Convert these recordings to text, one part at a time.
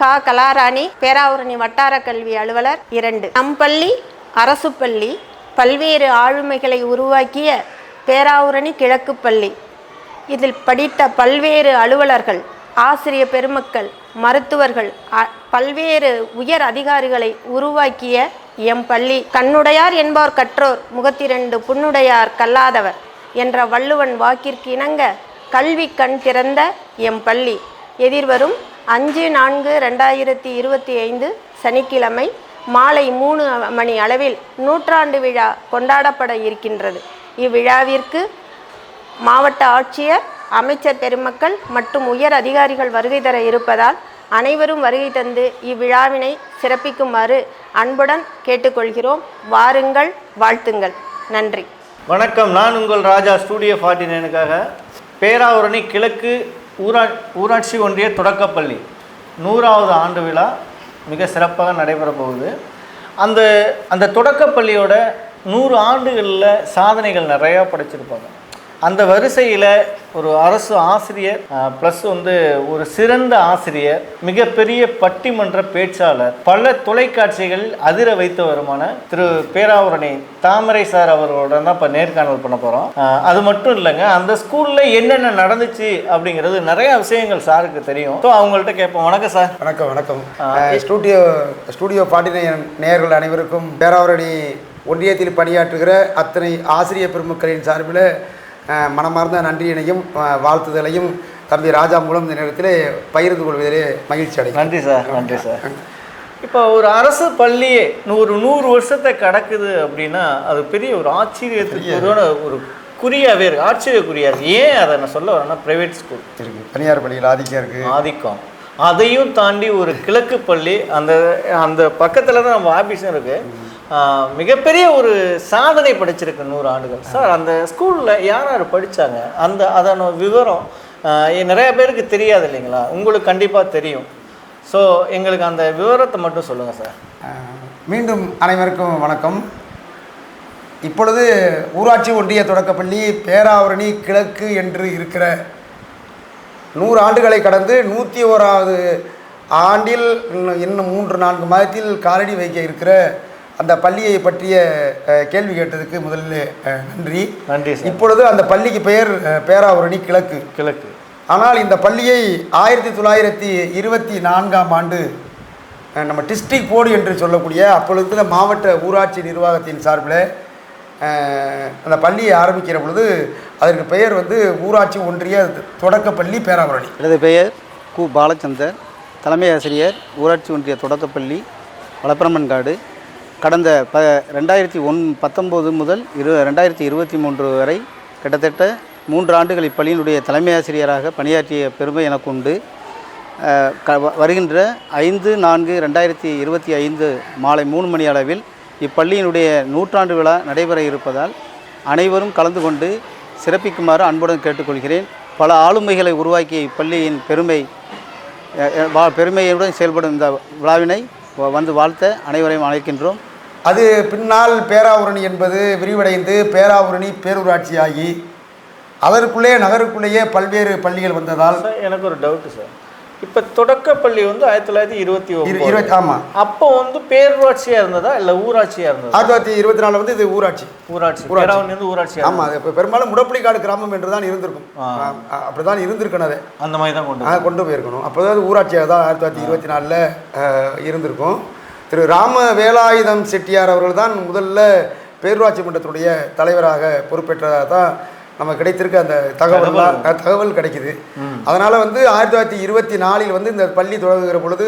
கா கலாராணி பேராவூரணி வட்டார கல்வி அலுவலர் இரண்டு. நம் பள்ளி அரசு பள்ளி பல்வேறு ஆளுமைகளை உருவாக்கிய பேராவூரணி கிழக்கு பள்ளி இதில் படித்த பல்வேறு அலுவலர்கள் ஆசிரிய பெருமக்கள் மருத்துவர்கள் அ- பல்வேறு உயர் அதிகாரிகளை உருவாக்கிய எம் பள்ளி. கண்ணுடையார் என்பார் கற்றோர் முகத்திரண்டு புண்ணுடையார் கல்லாதவர் என்ற வள்ளுவன் வாக்கிற்கு இணங்க கல்வி கண் திறந்த எம் பள்ளி. எதிர்வரும் அஞ்சு நான்கு ரெண்டாயிரத்தி இருபத்தி ஐந்து சனிக்கிழமை மாலை மூணு மணி அளவில் நூற்றாண்டு விழா கொண்டாடப்பட இருக்கின்றது. இவ்விழாவிற்கு மாவட்ட ஆட்சியர் அமைச்சர் பெருமக்கள் மற்றும் உயர் அதிகாரிகள் வருகை தர இருப்பதால் அனைவரும் வருகை தந்து இவ்விழாவினை சிறப்பிக்குமாறு அன்புடன் கேட்டுக்கொள்கிறோம். வாருங்கள் வாழ்த்துங்கள். நன்றி. வணக்கம். நான் உங்கள் ராஜா ஸ்டூடியோ ஃபார்ட்டி நைனுக்காக பேராவூரணி கிழக்கு ஊரா ஊராட்சி ஒன்றிய தொடக்கப்பள்ளி. நூறாவது ஆண்டு விழா மிக சிறப்பாக நடைபெற போகுது. அந்த அந்த தொடக்கப்பள்ளியோட நூறு ஆண்டுகளில் சாதனைகள் நிறையா படைச்சிருப்பாங்க. அந்த வரிசையில் ஒரு அரசு ஆசிரியர் ப்ளஸ் வந்து ஒரு சிறந்த ஆசிரியர் மிகப்பெரிய பட்டிமன்ற பேச்சாளர் பல தொலைக்காட்சிகள் அதிர வைத்தவருமான திரு பேராவூரணி தாமரை சார் அவர்களோட தான் இப்போ நேர்காணல் பண்ண போகிறோம் அது மட்டும் இல்லைங்க அந்த ஸ்கூலில் என்னென்ன நடந்துச்சு அப்படிங்கிறது நிறைய விஷயங்கள் சாருக்கு தெரியும். ஸோ அவங்கள்ட்ட கேட்போம். வணக்கம் சார் வணக்கம் வணக்கம். ஸ்டூடியோ ஸ்டூடியோ பாட்டினை நேயர்கள் அனைவருக்கும் பேராவரணி ஒன்றியத்தில் பணியாற்றுகிற அத்தனை ஆசிரியர் பெருமக்களின் சார்பில் மனமார்ந்த நன்றியினையும் வாழ்த்துதலையும் தம்பி ராஜா மூலம் இந்த நேரத்தில் பகிர்ந்து கொள்வதிலே மகிழ்ச்சி அடைகிறேன். நன்றி சார் நன்றி சார். இப்போ ஒரு அரசு பள்ளியே ஒரு நூறு வருஷத்தை கடக்குது அப்படின்னா அது பெரிய ஒரு ஆச்சரியத்துக்கு ஒரு ஒரு குறியாவே இருக்கு ஆச்சரியக்குறியா இருக்கு. ஏன் அதை நான் சொல்ல வரேன்னா பிரைவேட் ஸ்கூல் இருக்கு. தனியார் பள்ளியில் ஆதிக்கம் இருக்குது ஆதிக்கம். அதையும் தாண்டி ஒரு கிழக்கு பள்ளி அந்த அந்த பக்கத்தில் தான் நம்ம ஆஃபீஸும் இருக்கு. ஆஹ் மிகப்பெரிய ஒரு சாதனை படிச்சிருக்கு நூறு ஆண்டுகள். சார் அந்த ஸ்கூலில் யார் யார் படித்தாங்க அந்த அதன விவரம் நிறைய பேருக்கு தெரியாது இல்லைங்களா? உங்களுக்கு கண்டிப்பாக தெரியும். ஸோ எங்களுக்கு அந்த விவரத்தை மட்டும் சொல்லுங்கள் சார். மீண்டும் அனைவருக்கும் வணக்கம். இப்பொழுது ஊராட்சி ஒன்றிய தொடக்கப்பள்ளி பேராவரணி கிழக்கு என்று இருக்கிற நூறு ஆண்டுகளை கடந்து நூற்றி ஓராவது ஆண்டில் இன்னும் இன்னும் மூன்று நான்கு மாதத்தில் காலடி வைக்க இருக்கிற அந்த பள்ளியை பற்றிய கேள்வி கேட்டதுக்கு முதலில் நன்றி. நன்றி இப்பொழுது அந்த பள்ளிக்கு பெயர் பேராவரணி கிழக்கு. கிழக்கு. ஆனால் இந்த பள்ளியை ஆயிரத்தி தொள்ளாயிரத்தி இருபத்தி நான்காம் ஆண்டு நம்ம டிஸ்ட்ரிக்ட் போர்டு என்று சொல்லக்கூடிய அப்பொழுது மாவட்ட ஊராட்சி நிர்வாகத்தின் சார்பில் அந்த பள்ளியை ஆரம்பிக்கிற பொழுது அதற்கு பெயர் வந்து ஊராட்சி ஒன்றிய தொடக்கப்பள்ளி பேராவரணி. எனது பெயர் கு. பாலச்சந்தர். தலைமை ஆசிரியர் ஊராட்சி ஒன்றிய தொடக்கப்பள்ளி வளப்பரமன்காடு. கடந்த ப ரெண்டாயிரத்தி ஒன் பத்தொம்போது முதல் இரு ரெண்டாயிரத்தி இருபத்தி மூன்று வரை கிட்டத்தட்ட மூன்று ஆண்டுகள் இப்பள்ளியினுடைய தலைமை ஆசிரியராக பணியாற்றிய பெருமை எனக்கு உண்டு க வருகின்ற ஐந்து நான்கு ரெண்டாயிரத்தி இருபத்தி ஐந்து மாலை மூணு மணி அளவில் இப்பள்ளியினுடைய நூற்றாண்டு விழா நடைபெற இருப்பதால் அனைவரும் கலந்து கொண்டு சிறப்பிக்குமாறு அன்புடன் கேட்டுக்கொள்கிறேன். பல ஆளுமைகளை உருவாக்கிய இப்பள்ளியின் பெருமை வா- பெருமையுடன் செயல்படும் இந்த விழாவினை வந்து வாழ்த்த அனைவரையும் அழைக்கின்றோம். அது பின்னால் பேராவூரணி என்பது விரிவடைந்து பேராவூரணி பேரூராட்சியாகி அதற்குள்ளே நகருக்குள்ளேயே பல்வேறு பள்ளிகள் வந்ததால் எனக்கு ஒரு டவுட்டு சார். இப்போ தொடக்கப்பள்ளி வந்து ஆயிரத்தி தொள்ளாயிரத்தி இருபத்தி இருபத்தி ஆமாம் அப்போ வந்து பேரூராட்சியா இருந்ததா இல்ல ஊராட்சியா இருந்ததா? ஆயிரத்தி தொள்ளாயிரத்தி இருபத்தி நாலில் வந்து இது ஊராட்சி. ஊராட்சி. ஊராட்சி. பேராவூர்ல இருந்து ஊராட்சியா ஆமாம் அது இப்போ பெரும்பாலும் முடப்புலிக்காடு கிராமம் என்று தான் இருந்திருக்கும் அப்படி தான் இருந்திருக்கணும் அது. அந்த மாதிரி தான் கொண்டு கொண்டு போயிருக்கணும். அப்போ தான் ஊராட்சியாக தான் ஆயிரத்தி தொள்ளாயிரத்தி இருபத்தி நாலில் இருந்திருக்கும். திரு ராம வேலாயுதம் செட்டியார் அவர்கள் தான் முதல்ல பேரூராட்சி மன்றத்துடைய தலைவராக பொறுப்பேற்றதாக தான் நம்ம கிடைத்திருக்க அந்த தகவல் தகவல். கிடைக்குது. அதனால் வந்து ஆயிரத்தி தொள்ளாயிரத்தி இருபத்தி நாலில் வந்து இந்த பள்ளி தொடங்குகிற பொழுது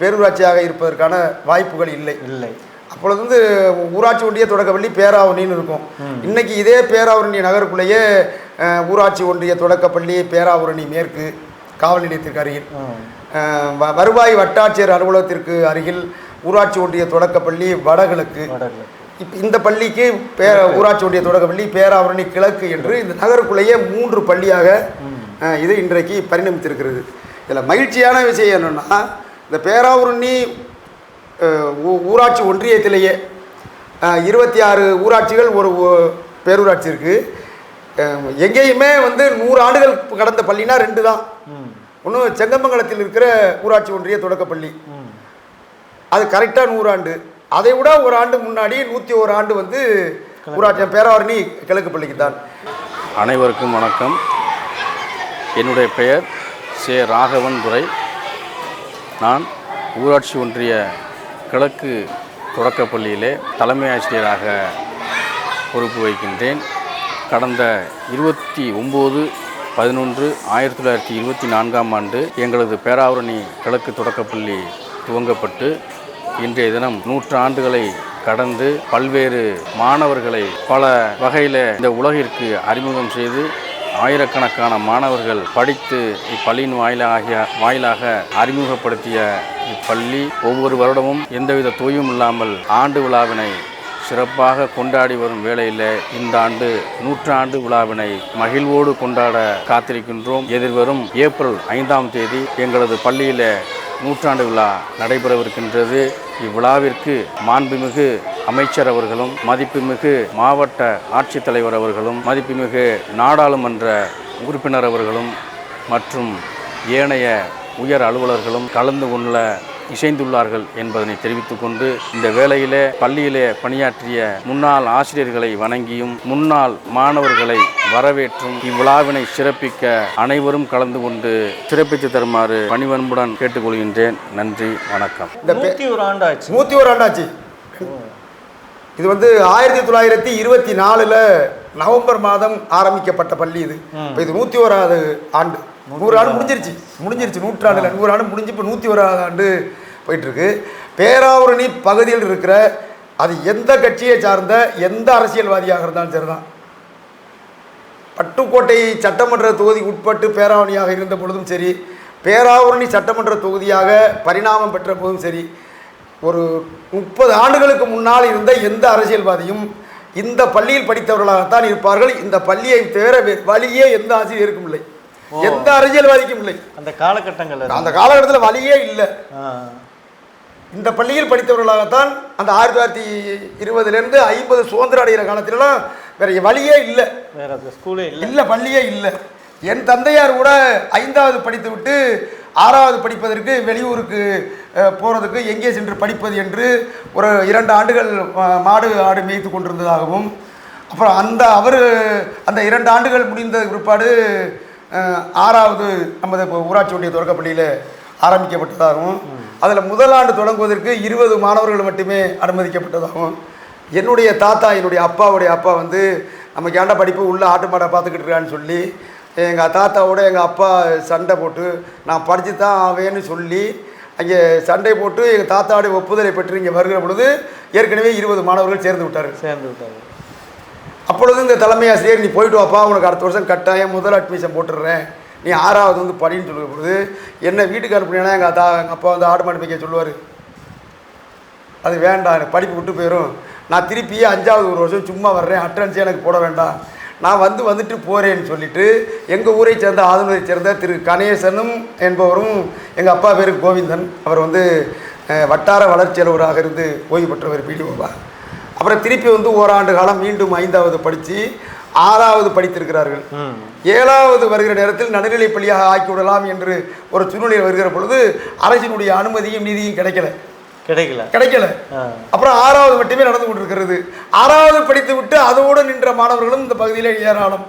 பேரூராட்சியாக இருப்பதற்கான வாய்ப்புகள் இல்லை. இல்லை. அப்பொழுது வந்து ஊராட்சி ஒன்றிய தொடக்கப்பள்ளி பேராவணின்னு இருக்கும். இன்னைக்கு இதே பேராவரணி நகருக்குள்ளேயே ஊராட்சி ஒன்றிய தொடக்கப்பள்ளி பேராவரணி மேற்கு காவல் நிலையத்திற்கு அருகில். வருவாய் வட்டாட்சியர் அலுவலகத்திற்கு அருகில் ஊராட்சி ஒன்றிய தொடக்கப்பள்ளி வடகிழக்கு. இந்த பள்ளிக்கு பே ஊராட்சி ஒன்றிய தொடக்கப்பள்ளி பேராவரணி கிழக்கு என்று இந்த நகருக்குள்ளேயே மூன்று பள்ளியாக இது இன்றைக்கு பரிணமித்திருக்கிறது. இதில் மகிழ்ச்சியான விஷயம் என்னென்னா இந்த பேராவரணி ஊராட்சி ஒன்றியத்திலேயே இருபத்தி ஆறு ஊராட்சிகள் ஒரு பேரூராட்சி இருக்குது எங்கேயுமே வந்து நூறு ஆண்டுகள் கடந்த பள்ளினா ரெண்டு தான். ஒன்று செங்கமங்கலத்தில் இருக்கிற ஊராட்சி ஒன்றிய தொடக்கப்பள்ளி. அது கரெக்டாக நூறாண்டு. அதை விட ஒரு ஆண்டு முன்னாடி நூற்றி ஒரு ஆண்டு வந்து ஊராட்சி பேராவரணி கிழக்கு பள்ளிக்கு தான். அனைவருக்கும் வணக்கம். என்னுடைய பெயர் சே ராகவன் துரை. நான் ஊராட்சி ஒன்றிய கிழக்கு தொடக்கப்பள்ளியிலே தலைமை ஆசிரியராக பொறுப்பு வகிக்கின்றேன். கடந்த இருபத்தி ஒம்பது பதினொன்று ஆயிரத்தி தொள்ளாயிரத்தி இருபத்தி நான்காம் ஆண்டு எங்களது பேராவரணி கிழக்கு தொடக்கப்பள்ளி துவங்கப்பட்டு இன்றைய தினம் நூற்று ஆண்டுகளை கடந்து பல்வேறு மாணவர்களை பல வகையில் இந்த உலகிற்கு அறிமுகம் செய்து ஆயிரக்கணக்கான மாணவர்கள் படித்து இப்பள்ளியின் வாயிலாக வாயிலாக அறிமுகப்படுத்திய இப்பள்ளி. ஒவ்வொரு வருடமும் எந்தவித தொய்வும் இல்லாமல் ஆண்டு விழாவினை சிறப்பாக கொண்டாடி வரும் வேளையில் இந்த ஆண்டு நூற்றாண்டு விழாவினை மகிழ்வோடு கொண்டாட காத்திருக்கின்றோம். எதிர்வரும் ஏப்ரல் ஐந்தாம் தேதி எங்களது பள்ளியில் நூற்றாண்டு விழா நடைபெறவிருக்கின்றது. இவ்விழாவிற்கு மாண்புமிகு அமைச்சர் அவர்களும் மதிப்புமிகு மாவட்ட ஆட்சித்தலைவர் அவர்களும் மதிப்புமிகு நாடாளுமன்ற உறுப்பினர் அவர்களும் மற்றும் ஏனைய உயர் அலுவலர்களும் கலந்து கொள்ள இசைந்துள்ளார்கள் என்பதனை தெரிவித்துக் கொண்டு இந்த வேளையிலே பள்ளியிலே பணியாற்றிய முன்னாள் ஆசிரியர்களை வணங்கியும் முன்னாள் மாணவர்களை வரவேற்றும் இவ்விழாவினை சிறப்பிக்க அனைவரும் கலந்து கொண்டு சிறப்பித்து தருமாறு பணிவன்புடன் கேட்டுக்கொள்கின்றேன். நன்றி வணக்கம். நூற்றி ஒரு ஆண்டு ஆச்சு நூற்றி ஒரு ஆண்டாச்சு. இது வந்து ஆயிரத்தி தொள்ளாயிரத்தி இருபத்தி நாலில் நவம்பர் மாதம் ஆரம்பிக்கப்பட்ட பள்ளி இது. இப்போ இது நூற்றி ஓராவது ஆண்டு. நூறு ஆண்டு முடிஞ்சிருச்சு. முடிஞ்சிருச்சு நூற்றாண்டில். நூறு ஆண்டு முடிஞ்சு இப்போ நூற்றி ஓராவது ஆண்டு போயிட்டுருக்கு. பேராவரணி பகுதியில் இருக்கிற அது எந்த கட்சியை சார்ந்த எந்த அரசியல்வாதியாக இருந்தாலும் சரிதான். பட்டுக்கோட்டை சட்டமன்ற தொகுதிக்கு உட்பட்டு பேராவணியாக இருந்த பொழுதும் சரி பேராவரணி சட்டமன்ற தொகுதியாக பரிணாமம் பெற்ற போதும் சரி ஒரு முப்பது ஆண்டுகளுக்கு முன்னால் இருந்த எந்த அரசியல்வாதியும் இந்த பள்ளியில் படித்தவர்களாகத்தான் இருப்பார்கள். இந்த பள்ளியை தவிர வழியே எந்த ஆசிரியருக்கும் இல்லை. எந்த அரசியல்வாதிக்கும் இல்லை. அந்த காலகட்டங்கள்ல அந்த காலகட்டத்தில் வழியே இல்லை. இந்த பள்ளியில் படித்தவர்களாகத்தான் அந்த ஆயிரத்தி தொள்ளாயிரத்தி இருபதுலேருந்து ஐம்பது சுதந்திரம் அடைகிற காலத்திலலாம் வேற வழியே இல்லை. வேற ஸ்கூலே இல்லை. இல்லை பள்ளியே இல்லை. என் தந்தையார் கூட ஐந்தாவது படித்து விட்டு ஆறாவது படிப்பதற்கு வெளியூருக்கு அஹ், போறதுக்கு எங்கே சென்று படிப்பது என்று ஒரு இரண்டு ஆண்டுகள் மாடு ஆடு மேய்த்து கொண்டிருந்ததாகவும் அப்புறம் அந்த அவர் அந்த இரண்டு ஆண்டுகள் முடிந்த பிற்பாடு ஆறாவது நமது இப்போ ஊராட்சி ஒன்றிய தொடக்கப்பள்ளியில் ஆரம்பிக்கப்பட்டதாகவும் அதில் முதலாண்டு தொடங்குவதற்கு இருபது மாணவர்கள் மட்டுமே அனுமதிக்கப்பட்டதாகவும் என்னுடைய தாத்தா என்னுடைய அப்பாவுடைய அப்பா வந்து நமக்கு ஏன்டா படிப்பு உள்ள ஆட்டு மாடை பார்த்துக்கிட்டு இருக்கான்னு சொல்லி எங்கள் தாத்தாவோட எங்கள் அப்பா சண்டை போட்டு நான் படித்து தான் ஆவேன்னு சொல்லி அங்கே சண்டை போட்டு எங்கள் தாத்தாவுடைய ஒப்புதலை பெற்று இங்கே வருகிற பொழுது ஏற்கனவே இருபது மாணவர்கள் சேர்ந்து விட்டார் சேர்ந்து விட்டார் அப்பொழுது இந்த தலைமை ஆசிரியர் நீ போயிட்டு வாப்பா உனக்கு அடுத்த வருஷம் கட்டாயம் முதல் அட்மிஷன் போட்டுடுறேன். நீ ஆறாவது வந்து படின்னு சொல்லுற பொழுது என்ன வீட்டுக்கு அனுப்புனீங்கன்னா எங்கள் அத்தா எங்கள் அப்பா வந்து ஆடு மாடு மேய்க்க சொல்லுவார். அது வேண்டாம் எனக்கு படிப்பு விட்டு போயிடும் நான் திருப்பியே அஞ்சாவது ஒரு வருஷம் சும்மா வர்றேன் அட்டன்ஸே எனக்கு போட வேண்டாம். நான் வந்து வந்துட்டு போகிறேன்னு சொல்லிட்டு எங்கள் ஊரை சேர்ந்த ஆதனூரை சேர்ந்த திரு கணேசனும் என்பவரும் எங்கள் அப்பா பேர் கோவிந்தன் அவர் வந்து வட்டார வளர்ச்சி அலுவலராக இருந்து ஓய்வு பெற்றவர் பிடிஓவா. அப்புறம் திருப்பி வந்து ஓராண்டு காலம் மீண்டும் ஐந்தாவது படித்து ஆறாவது படித்திருக்கிறார்கள். ஏழாவது வருகிற நேரத்தில் நடுநிலை பள்ளியாக ஆக்கி விடலாம் என்று ஒரு சூழ்நிலை வருகிற பொழுது அரசினுடைய அனுமதியும் நிதியும் கிடைக்கல. கிடைக்கல. கிடைக்கல. அப்புறம் ஆறாவது மட்டுமே நடந்து கொண்டிருக்கிறது. ஆறாவது படித்து விட்டு அதோடு நின்ற மாணவர்களும் இந்த பகுதியில் ஏராளம்.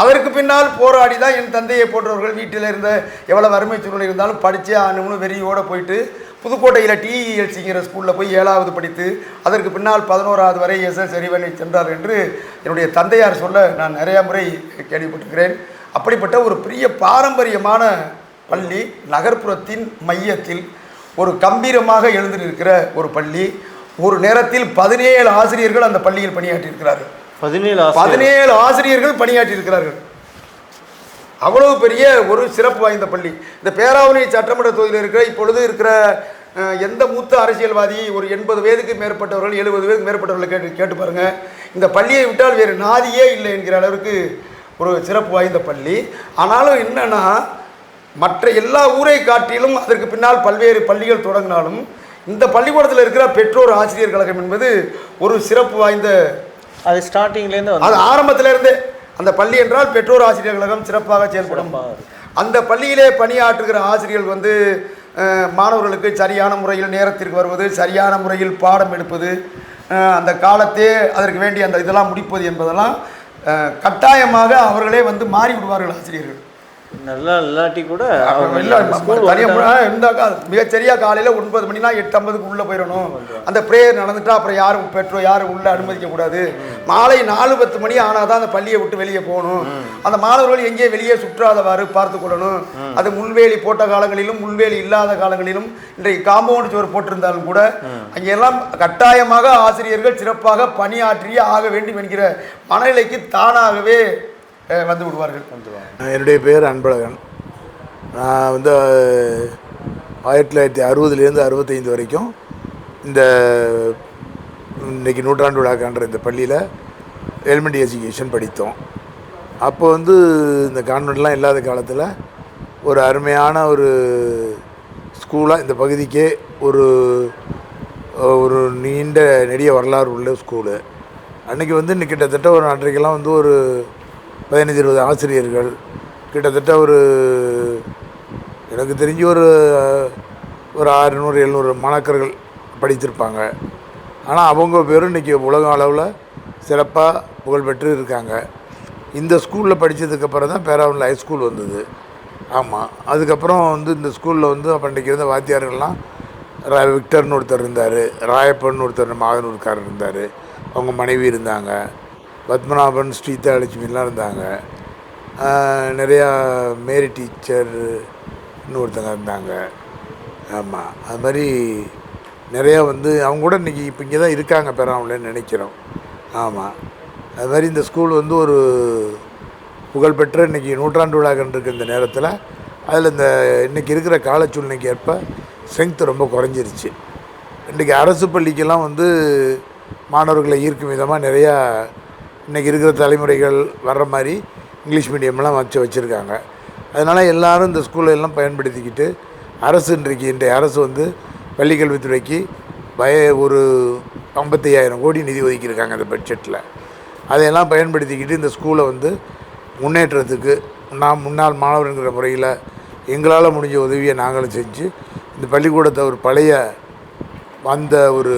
அதற்கு பின்னால் போராடி தான் என் தந்தையை போன்றவர்கள் வீட்டில் இருந்த எவ்வளவு வறுமை சூழ்நிலை இருந்தாலும் படித்தே ஆகணும்னு வெறியோட போயிட்டு புதுக்கோட்டையில் டிஇஎல்சிங்கிற ஸ்கூலில் போய் ஏழாவது படித்து அதற்கு பின்னால் பதினோராவது வரை எஸ்எஸ் அறிவனை சென்றார் என்று என்னுடைய தந்தையார் சொல்ல நான் நிறைய முறை கேள்விப்பட்டிருக்கிறேன். அப்படிப்பட்ட ஒரு பெரிய பாரம்பரியமான பள்ளி நகர்ப்புறத்தின் மையத்தில் ஒரு கம்பீரமாக எழுந்திருக்கிற ஒரு பள்ளி. ஒரு நேரத்தில் பதினேழு ஆசிரியர்கள் அந்த பள்ளியில் பணியாற்றியிருக்கிறார்கள். பதினேழு. பதினேழு ஆசிரியர்கள் பணியாற்றியிருக்கிறார்கள். அவ்வளவு பெரிய ஒரு சிறப்பு வாய்ந்த பள்ளி. இந்த பேராவணி சட்டமன்ற தொகுதியில் இருக்கிற இப்பொழுது இருக்கிற எந்த மூத்த அரசியல்வாதி ஒரு எண்பது வயதுக்கு மேற்பட்டவர்கள் எழுபது வயதுக்கு மேற்பட்டவர்களை கேட்டு கேட்டு பாருங்க. இந்த பள்ளியை விட்டால் வேறு நாதியே இல்லை என்கிற அளவிற்கு ஒரு சிறப்பு வாய்ந்த பள்ளி. ஆனாலும் என்னன்னா மற்ற எல்லா ஊரை காட்டிலும் அதற்கு பின்னால் பல்வேறு பள்ளிகள் தொடங்கினாலும் இந்த பள்ளிக்கூடத்தில் இருக்கிற பெற்றோர் ஆசிரியர் கழகம் என்பது ஒரு சிறப்பு வாய்ந்த அது ஸ்டார்டிங்லேருந்து அது வந்து ஆரம்பத்துல இருந்தே அந்த பள்ளி என்றால் பெற்றோர் ஆசிரியர் கழகம் சிறப்பாக செயல்படும். அந்த பள்ளியிலே பணியாற்றுகிற ஆசிரியர்கள் வந்து மாணவர்களுக்கு சரியான முறையில் நேரத்திற்கு வருவது சரியான முறையில் பாடம் எடுப்பது அந்த காலத்தே அதற்கு வேண்டிய அந்த இதெல்லாம் முடிப்பது என்பதெல்லாம் கட்டாயமாக அவர்களே வந்து மாறி விடுவார்கள் ஆசிரியர்கள் நல்லா இல்லாட்டி கூட இருந்தாக்கா மிகச்சரியா காலையில ஒன்பது மணினா எட்டு ஐம்பதுக்கு உள்ள போயிடணும் அந்த ப்ரேயர் நடந்துட்டா அப்புறம் யாரும் பெற்றோர் யாரும் உள்ள அனுமதிக்க கூடாது. மாலை நாலு பத்து மணி ஆனாதான் அந்த பள்ளியை விட்டு வெளியே போகணும். அந்த மாணவர்கள் எங்கே வெளியே சுற்றாதவாறு பார்த்து கொள்ளணும். அது முள்வேலி போட்ட காலங்களிலும் முள்வேலி இல்லாத காலங்களிலும் இன்றைக்கு காம்பவுண்ட் சுவர் போட்டிருந்தாலும் கூட அங்கெல்லாம் கட்டாயமாக ஆசிரியர்கள் சிறப்பாக பணியாற்றியே ஆக வேண்டும் என்கிற மனநிலைக்கு தானாகவே வந்து விடுவார்கள். என்னுடைய பேர் அன்பழகன். நான் வந்து ஆயிரத்தி தொள்ளாயிரத்தி அறுபதுலேருந்து அறுபத்தைந்து வரைக்கும் இந்த இன்னைக்கு நூற்றாண்டு விழாக்கான்ற இந்த பள்ளியில் எலிமெண்ட்ரி எஜுகேஷன் படித்தோம். அப்போ வந்து இந்த கான்வெண்ட்லாம் இல்லாத காலத்தில் ஒரு அருமையான ஒரு ஸ்கூலாக இந்த பகுதிக்கே ஒரு ஒரு நீண்ட நெடிய வரலாறு உள்ள ஸ்கூலு அன்றைக்கி வந்து இன்னைக்கு கிட்டத்தட்ட ஒரு அன்றைக்கெல்லாம் வந்து ஒரு பதினஞ்சு இருபது ஆசிரியர்கள். கிட்டத்தட்ட ஒரு எனக்கு தெரிஞ்சு ஒரு ஒரு அறுநூறு எழுநூறு மாணாக்கர்கள் படித்திருப்பாங்க. ஆனால் அவங்க பேரும் இன்றைக்கி உலக அளவில் சிறப்பாக புகழ்பெற்று இருக்காங்க. இந்த ஸ்கூலில் படித்ததுக்கப்புறம் தான் பேராவில் ஹைஸ்கூல் வந்தது. ஆமாம் அதுக்கப்புறம் வந்து இந்த ஸ்கூலில் வந்து அப்போ இன்றைக்கி இருந்த வாத்தியார்கள்லாம் ரா விக்டர்னு ஒருத்தர் இருந்தார் ராயப்பன் ஒருத்தர் மாதனூர்காரர் இருந்தார். அவங்க மனைவி இருந்தாங்க. பத்மநாபன் ஸ்ரீதா லட்சுமிலாம் இருந்தாங்க. நிறையா மேரி டீச்சர்னு ஒருத்தங்க இருந்தாங்க. ஆமாம் அது மாதிரி நிறையா வந்து அவங்க கூட இன்றைக்கி இப்போ இங்கே தான் இருக்காங்க பெறாமலன்னு நினைக்கிறோம். ஆமாம் அது மாதிரி இந்த ஸ்கூல் வந்து ஒரு புகழ்பெற்ற இன்றைக்கி நூற்றாண்டு விழா கண்டிருக்க இந்த நேரத்தில். அதில் இந்த இன்றைக்கி இருக்கிற கால சூழ்நிலைக்கு ஏற்ப ஸ்ட்ரென்த் ரொம்ப குறைஞ்சிருச்சு. இன்றைக்கி அரசு பள்ளிக்கெல்லாம் வந்து மாணவர்களை ஈர்க்கும் விதமாக நிறையா இன்றைக்கி இருக்கிற தலைமுறைகள் வர்ற மாதிரி இங்கிலீஷ் மீடியம்லாம் வச்சு வச்சுருக்காங்க. அதனால் எல்லாரும் இந்த ஸ்கூலை எல்லாம் பயன்படுத்திக்கிட்டு அரசு இன்றைக்கு இன்றைய அரசு வந்து பள்ளிக்கல்வித்துறைக்கு பய ஒரு ஐம்பத்தையாயிரம் கோடி நிதி ஒதுக்கியிருக்காங்க அந்த பட்ஜெட்டில். அதையெல்லாம் பயன்படுத்திக்கிட்டு இந்த ஸ்கூலை வந்து முன்னேற்றத்துக்கு நான் முன்னாள் மாணவருங்கிற முறையில் எங்களால் முடிஞ்ச உதவியை நாங்களும் செஞ்சு இந்த பள்ளிக்கூடத்தை ஒரு பழைய அந்த ஒரு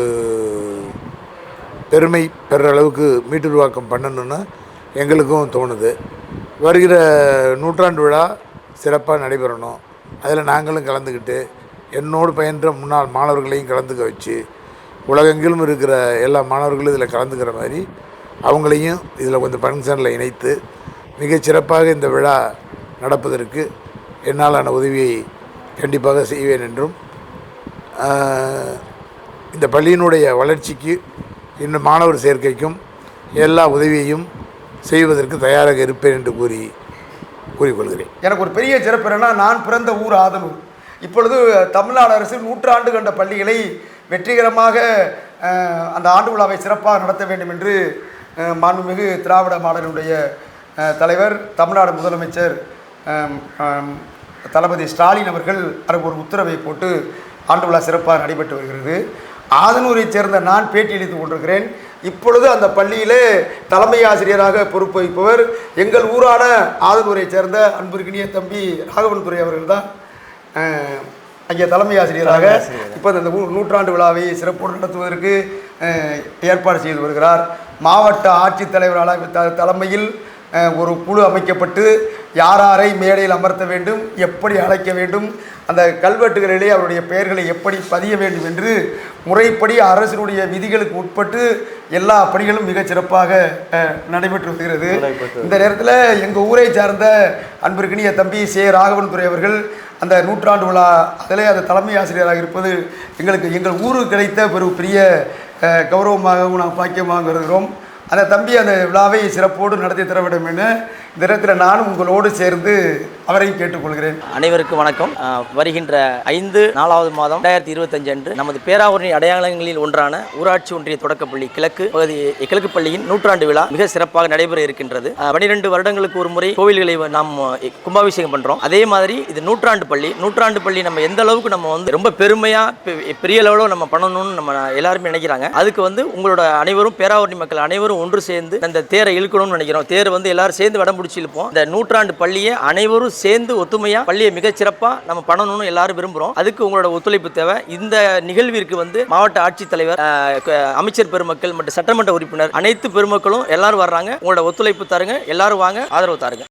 பெருமை பெற அளவுக்கு மீட்டுருவாக்கம் பண்ணணும்னு எங்களுக்கும் தோணுது. வருகிற நூற்றாண்டு விழா சிறப்பாக நடைபெறணும். அதில் நாங்களும் கலந்துக்கிட்டு என்னோடு பயின்ற முன்னாள் மாணவர்களையும் கலந்துக்க வச்சு உலகெங்கிலும் இருக்கிற எல்லா மாணவர்களும் இதில் கலந்துக்கிற மாதிரி அவங்களையும் இதில் கொஞ்சம் ஃபங்க்ஷனில் இணைத்து மிக சிறப்பாக இந்த விழா நடப்பதற்கு என்னாலான உதவியை கண்டிப்பாக செய்வேன் என்றும் இந்த பள்ளியினுடைய வளர்ச்சிக்கு இன்னும் மாணவர் சேர்க்கைக்கும் எல்லா உதவியையும் செய்வதற்கு தயாராக இருப்பேன் என்று கூறி கூறிக்கொள்கிறேன். எனக்கு ஒரு பெரிய சிறப்பு என்னன்னா நான் பிறந்த ஊர் ஆதனூர். இப்பொழுது தமிழ்நாடு அரசு நூற்றாண்டு கண்ட பள்ளிகளை வெற்றிகரமாக அந்த ஆண்டு விழாவை சிறப்பாக நடத்த வேண்டும் என்று மாண்புமிகு திராவிட மாடலுடைய தலைவர் தமிழ்நாடு முதலமைச்சர் தளபதி ஸ்டாலின் அவர்கள் அதற்கு ஒரு உத்தரவை போட்டு ஆண்டு விழா சிறப்பாக நடைபெற்று வருகிறது. ஆதனூரைச் சேர்ந்த நான் பேட்டி அளித்துக் கொண்டிருக்கிறேன். இப்பொழுது அந்த பள்ளியிலே தலைமை ஆசிரியராக பொறுப்பு வகிப்பவர் எங்கள் ஊரான ஆதனூரை சேர்ந்த அன்பிற்கினிய தம்பி ராகவன் துரை அவர்கள் தான் அங்கே தலைமை ஆசிரியராக இப்போ இந்த நூற்றாண்டு விழாவை சிறப்போடு நடத்துவதற்கு ஏற்பாடு செய்து வருகிறார். மாவட்ட ஆட்சித்தலைவர் தலைமையில் ஒரு குழு அமைக்கப்பட்டு யாராரை மேடையில் அமர்த்த வேண்டும் எப்படி அழைக்க வேண்டும் அந்த கல்வெட்டுகளிலே அவருடைய பெயர்களை எப்படி பதிய வேண்டும் என்று முறைப்படி அரசினுடைய விதிகளுக்கு உட்பட்டு எல்லா பணிகளும் மிகச் சிறப்பாக நடைபெற்று வருகிறது. இந்த நேரத்தில் எங்கள் ஊரை சார்ந்த அன்பிற்கினிய தம்பி சே. ராகவன் துரை அவர்கள் அந்த நூற்றாண்டு விழா அதிலே அந்த தலைமை ஆசிரியராக இருப்பது எங்களுக்கு எங்கள் ஊருக்கு கிடைத்த ஒரு பெரிய கௌரவமாகவும் நாம் பாக்கியமாக கருதுகிறோம். அந்த தம்பி அந்த விழாவை சிறப்போடு நடத்தி தர வேண்டும் என தினத்தில் நானும் உங்களோடு சேர்ந்து அவரையும் கேட்டுக்கொள்கிறேன். அனைவருக்கும் வணக்கம். வருகின்ற ஐந்து நாலாவது மாதம் ரெண்டாயிரத்தி இருபத்தஞ்சு அன்று நமது பேராவூரணி அடையாளங்களில் ஒன்றான ஊராட்சி ஒன்றிய தொடக்கப்பள்ளி கிழக்கு பகுதி கிழக்கு பள்ளியின் நூற்றாண்டு விழா மிக சிறப்பாக நடைபெற இருக்கின்றது. பனிரெண்டு வருடங்களுக்கு ஒரு முறை கோவில்களை நாம் கும்பாபிஷேகம் பண்றோம். அதே மாதிரி இது நூற்றாண்டு பள்ளி. நூற்றாண்டு பள்ளி நம்ம எந்த அளவுக்கு நம்ம வந்து ரொம்ப பெருமையா பெ- பெரிய அளவில் நம்ம பண்ணணும்னு நம்ம எல்லாருமே நினைக்கிறாங்க. அதுக்கு வந்து உங்களோட அனைவரும் பேராவூரணி மக்கள் அனைவரும் ஒன்று சேர்ந்து அந்த தேரை இழுக்கணும்னு நினைக்கிறோம். தேர் வந்து எல்லாரும் சேர்ந்து வடம் பிடிச்சி இந்த நூற்றாண்டு பள்ளியை அனைவரும் சேர்ந்து ஒத்துமையா பள்ளியை மிகச்சிறப்பா நம்ம பண்ணணும்னு எல்லாரும் விரும்புகிறோம் அதுக்கு உங்களோட ஒத்துழைப்பு தேவை. இந்த நிகழ்விற்கு வந்து மாவட்ட ஆட்சித்தலைவர் அமைச்சர் பெருமக்கள் மற்றும் சட்டமன்ற உறுப்பினர் அனைத்து பெருமக்களும் எல்லாரும் வர்றாங்க. உங்களோட ஒத்துழைப்பு தருங்க. எல்லாரும் வாங்க. ஆதரவு தாருங்க.